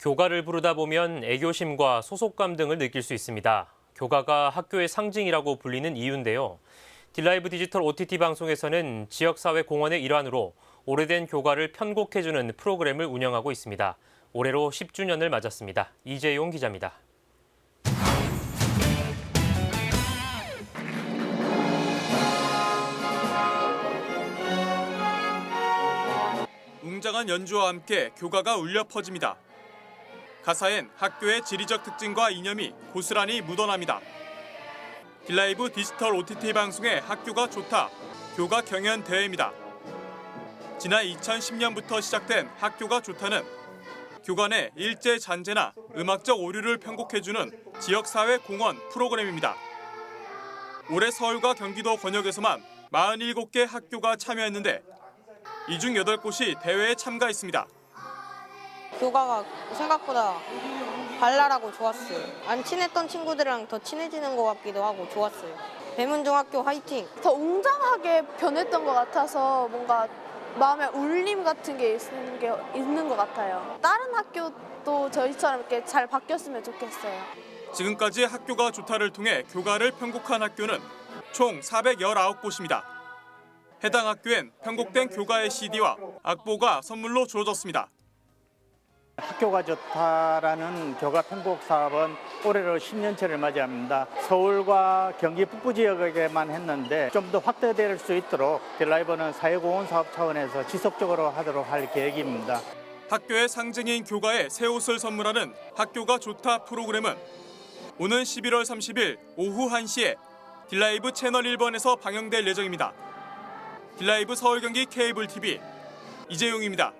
교가를 부르다 보면 애교심과 소속감 등을 느낄 수 있습니다. 교가가 학교의 상징이라고 불리는 이유인데요. 딜라이브 디지털 OTT 방송에서는 지역사회 공헌의 일환으로 오래된 교가를 편곡해주는 프로그램을 운영하고 있습니다. 올해로 10주년을 맞았습니다. 이재용 기자입니다. 웅장한 연주와 함께 교가가 울려 퍼집니다. 가사엔 학교의 지리적 특징과 이념이 고스란히 묻어납니다. 딜라이브 디지털 OTT 방송의 학교가 좋다 교가 경연 대회입니다. 지난 2010년부터 시작된 학교가 좋다는 교관의 일제 잔재나 음악적 오류를 편곡해주는 지역사회 공헌 프로그램입니다. 올해 서울과 경기도 권역에서만 47개 학교가 참여했는데 이 중 8곳이 대회에 참가했습니다. 교가가 생각보다 발랄하고 좋았어요. 안 친했던 친구들이랑 더 친해지는 것 같기도 하고 좋았어요. 배문중학교 화이팅! 더 웅장하게 변했던 것 같아서 뭔가 마음에 울림 같은 게 있는, 게 있는 것 같아요. 다른 학교도 저희처럼 이렇게 잘 바뀌었으면 좋겠어요. 지금까지 학교가 좋다를 통해 교가를 편곡한 학교는 총 419곳입니다. 해당 학교엔 편곡된 교가의 CD와 악보가 선물로 주어졌습니다. 학교가 좋다라는 교가 편곡 사업은 올해로 10년째를 맞이합니다. 서울과 경기 북부 지역에게만 했는데 좀 더 확대될 수 있도록 딜라이버는 사회공헌 사업 차원에서 지속적으로 하도록 할 계획입니다. 학교의 상징인 교가에 새 옷을 선물하는 학교가 좋다 프로그램은 오는 11월 30일 오후 1시에 딜라이브 채널 1번에서 방영될 예정입니다. 딜라이브 서울 경기 케이블 TV 이재용입니다.